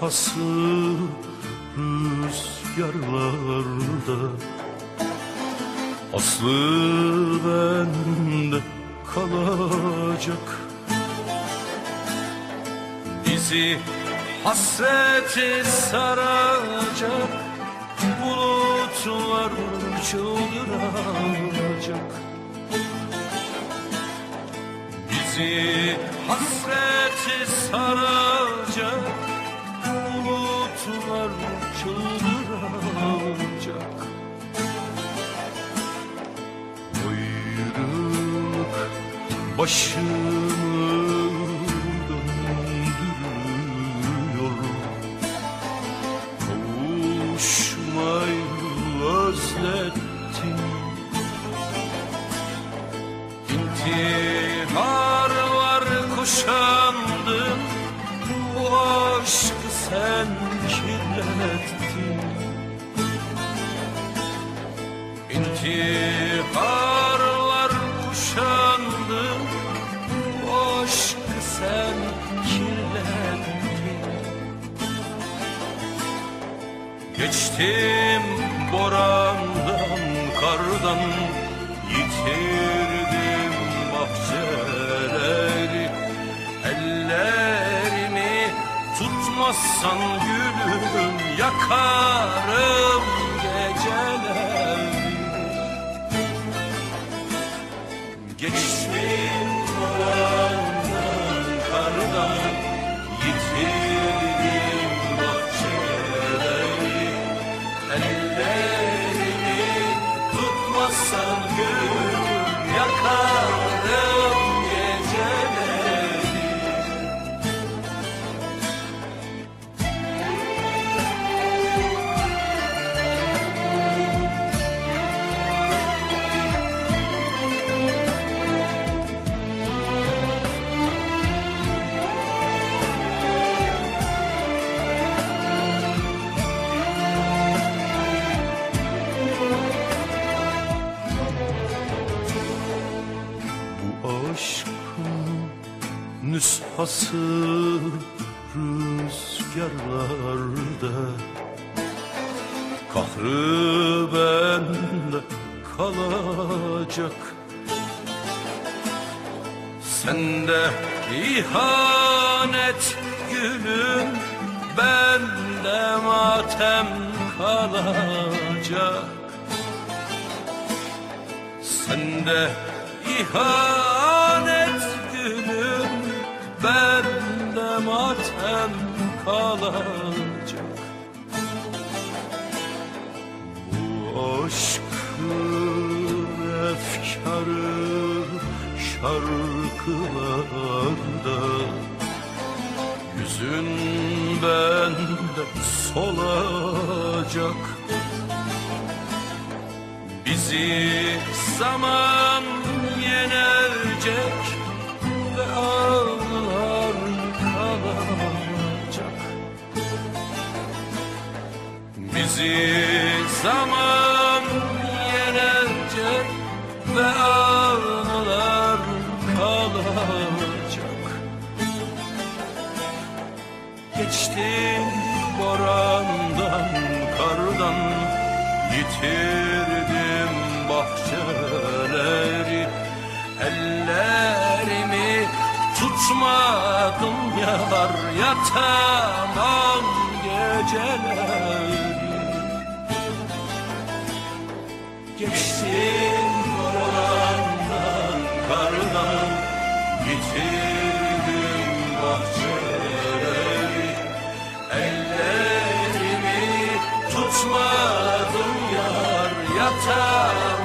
hası rüzgarlarda Aslı bende kalacak. Bizi hasreti saracak. Bulutlar çıldıracak. Bizi hasreti saracak Bulutlar çıldıracak Ayrılık başımı döndürüyor Kavuşmayı özlettim İntiharlar kuşandım Bu aşkı sen İntiharlar kuşandım Bu aşkı sen kirlettin Geçtim borandan, kardan Yitirdim bahçeleri. Ellerimi tutmazsan gülüm Yakarım Geçtim aşkın nüshası rüzgarlarda. Kahrı bende kalacak. Sende ihanet gülüm Bende matem kalacak. Sende ihanet Bende matem kalacak. Bu aşkın efkarı şarkılarda. Yüzün bende solacak. Bizi zaman yenecek Bizi zaman yenecek ve ağlar kalacak. Geçtim borandan, kardan Yitirdim bahçeleri. Ellerimi tutmadım yar Yatamam geceleri Geçtim borandan, kardan Yitirdim bahçeleri. Ellerimi tutmadım yar Yatamam